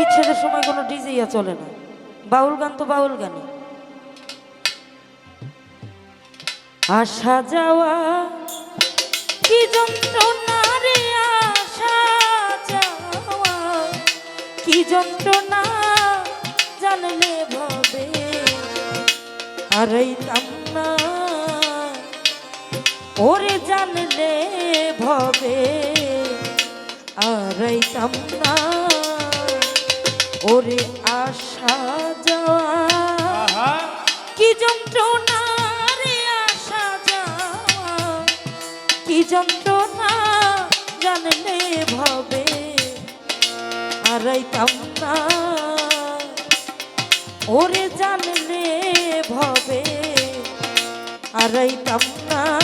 বিচ্ছেদের সময় কোনো ডিজে ইয়া চলে না। বাউল গান তো বাউল গানই। আসা যাওয়া, কি যন্ত্রণা রে আসা যাওয়া? কি যন্ত্রণা জানলে ভাবে? হারাইলাম না ওরে জানলে ভবে? আরাইতাম না ওরে আশা যাওয়া। কি যন্ত্রণা রে আসা যাওয়া। কি যন্ত্রণা জানলে ভবে। হারাইতাম না। ওরে জানলে ভবে। হারাইতাম না।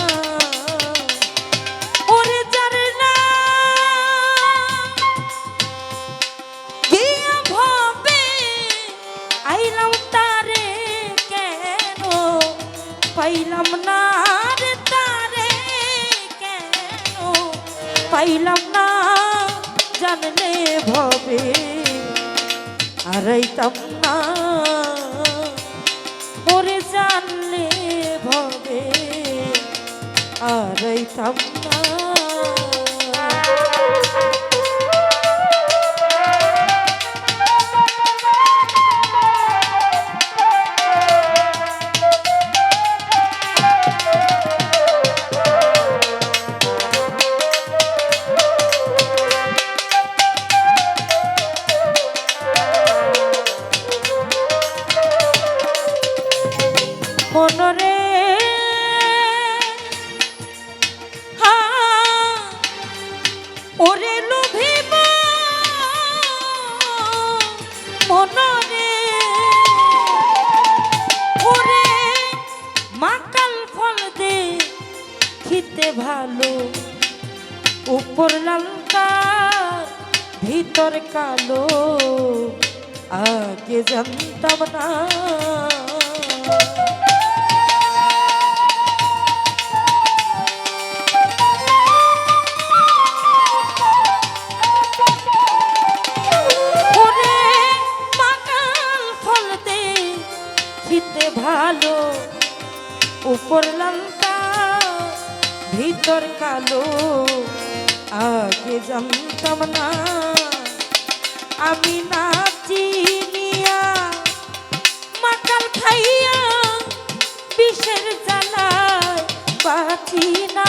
পাইলাম না জানলে ভবে হারাইতাম না। ওরে জানলে ভবে হারাইতাম না মনরে হা, ওরে লোভিব মনরে ওরে মাকাল ফল দে, খেতে ভালো। উপর লালকার ভিতর কালো। আগে জানতাম না। ভিতর কালো আগে জানতাম না। আমি না চিনিয়া মাতাল খাইয়া বিষের জ্বালায় বাঁচি না।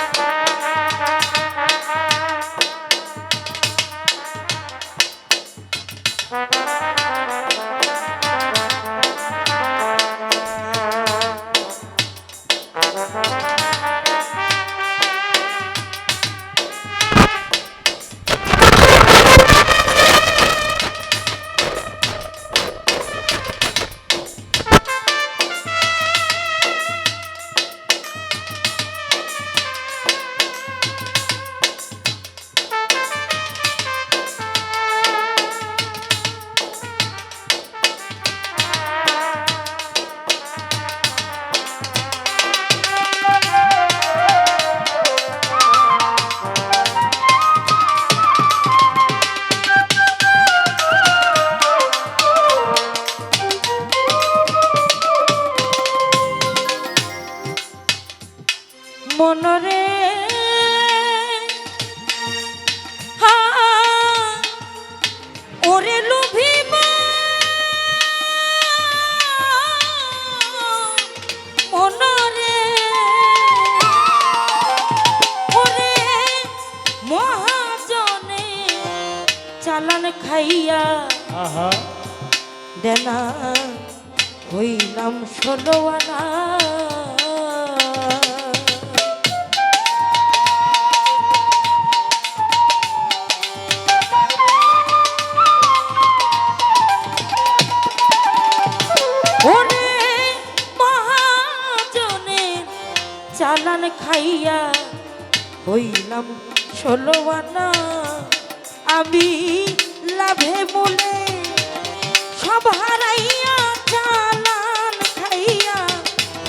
ষোলোয়ানা ওরে চালান খাইয়া হইলাম ষোলোয়ানা আমি লাভে বলে সব হারাইয়া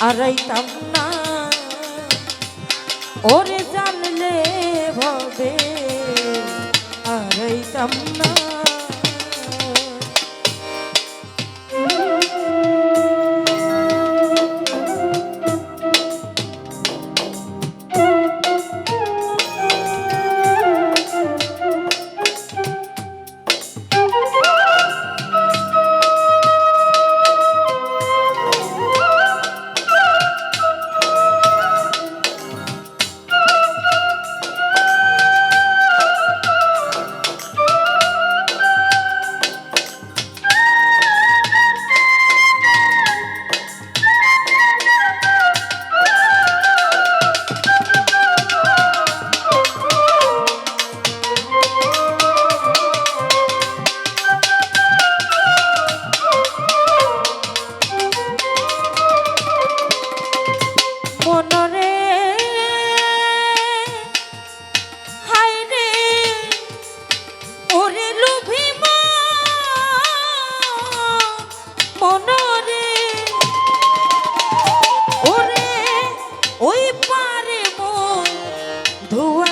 আড়াইতাম না। ওরে জানলে ভবে আড়াইতাম না।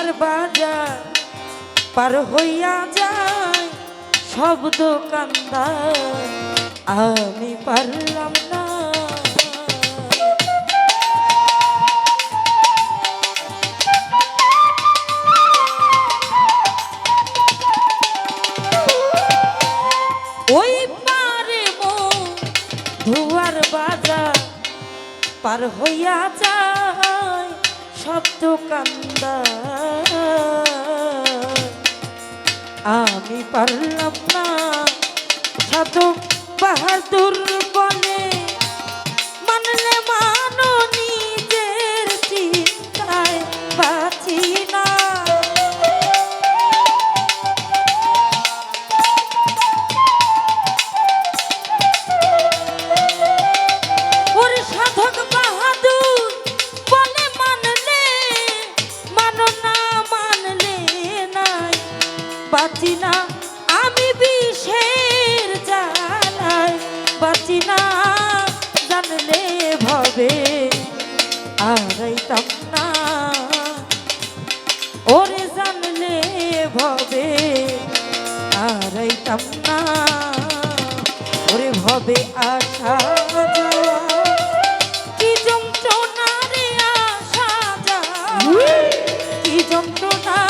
ধোয়ার বাজার, পার হইয়া যায়, সব দোকানদার আমি পারলাম না। ওই পারে ধোয়ার বাজার পার হইয়া যায় শব্দ কান্দা। আমি পারলাম না। সাধু বাহাদুর হারাইতাম তপনা ওরে জানলে ভবে হারাইতাম তপনা ওরে ভবে আশা কি যন্ত্রণা রে আশা কি যন্ত্রণা